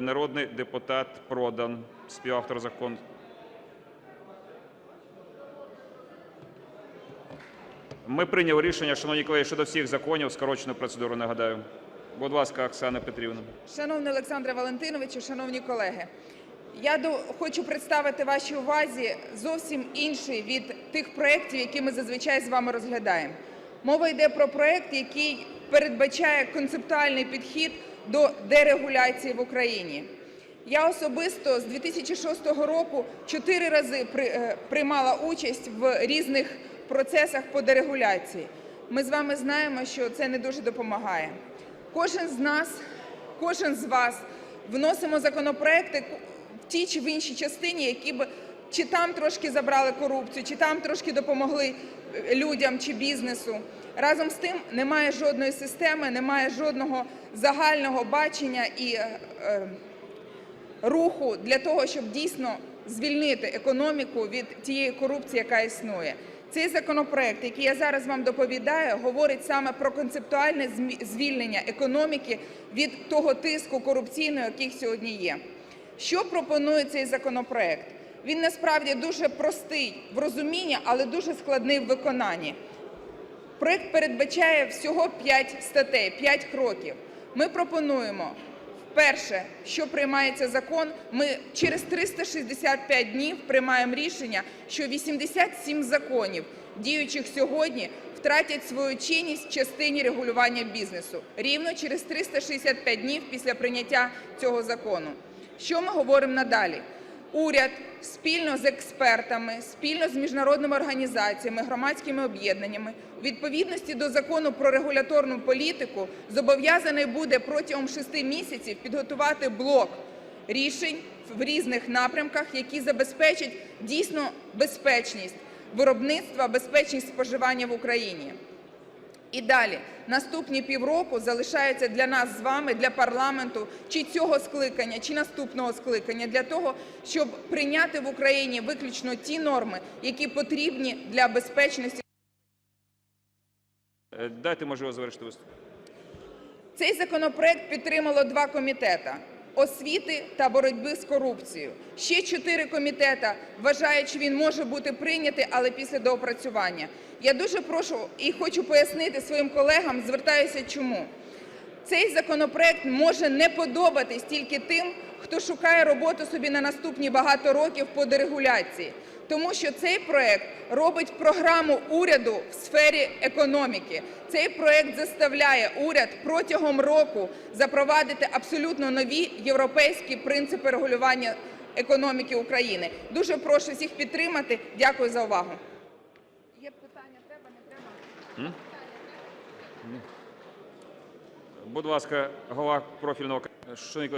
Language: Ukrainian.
народний депутат Продан, співавтор закону. Ми прийняли рішення, шановні колеги, щодо всіх законів, скорочену процедуру, нагадаю. Будь ласка, Оксана Петрівна. Шановний Олександре Валентиновичу, шановні колеги, я до- хочу представити вашій увазі зовсім інший від тих проєктів, які ми зазвичай з вами розглядаємо. Мова йде про проєкт, який передбачає концептуальний підхід до дерегуляції в Україні. Я особисто з 2006 року чотири рази е, приймала участь в різних процесах по дерегуляції. Ми з вами знаємо, що це не дуже допомагає. Кожен з нас, кожен з вас вносимо законопроекти в тій чи в іншій частині, які б чи там трошки забрали корупцію, чи там трошки допомогли е, людям чи бізнесу. Разом з тим немає жодної системи, немає жодного загального бачення і е, е, руху для того, щоб дійсно звільнити економіку від тієї корупції, яка існує. Цей законопроект, який я зараз вам доповідаю, говорить саме про концептуальне звільнення економіки від того тиску корупційного, який сьогодні є. Що пропонує цей законопроект? Він насправді дуже простий в розумінні, але дуже складний в виконанні. Проект передбачає всього 5 статей, 5 кроків. Ми пропонуємо вперше, що приймається закон, ми через 365 днів приймаємо рішення, що 87 законів, діючих сьогодні, втратять свою чинність в частині регулювання бізнесу рівно через 365 днів після прийняття цього закону. Що ми говоримо надалі? Уряд спільно з експертами, спільно з міжнародними організаціями, громадськими об'єднаннями у відповідності до закону про регуляторну політику зобов'язаний буде протягом шести місяців підготувати блок рішень в різних напрямках, які забезпечать дійсно безпечність виробництва, безпечність споживання в Україні. І далі наступні півроку залишаються для нас з вами, для парламенту, чи цього скликання, чи наступного скликання, для того, щоб прийняти в Україні виключно ті норми, які потрібні для безпечності. Е, Дайте можливість завершити виступ. Цей законопроект підтримало два комітета освіти та боротьби з корупцією. Ще чотири комітета вважають, що він може бути прийнятий, але після доопрацювання. Я дуже прошу і хочу пояснити своїм колегам, звертаюся чому. Цей законопроект може не подобатись тільки тим, хто шукає роботу собі на наступні багато років по дерегуляції. Тому що цей проект робить програму уряду в сфері економіки. Цей проект заставляє уряд протягом року запровадити абсолютно нові європейські принципи регулювання економіки України. Дуже прошу всіх підтримати. Дякую за увагу. Є питання, треба, не треба? Будь ласка, голова профільного.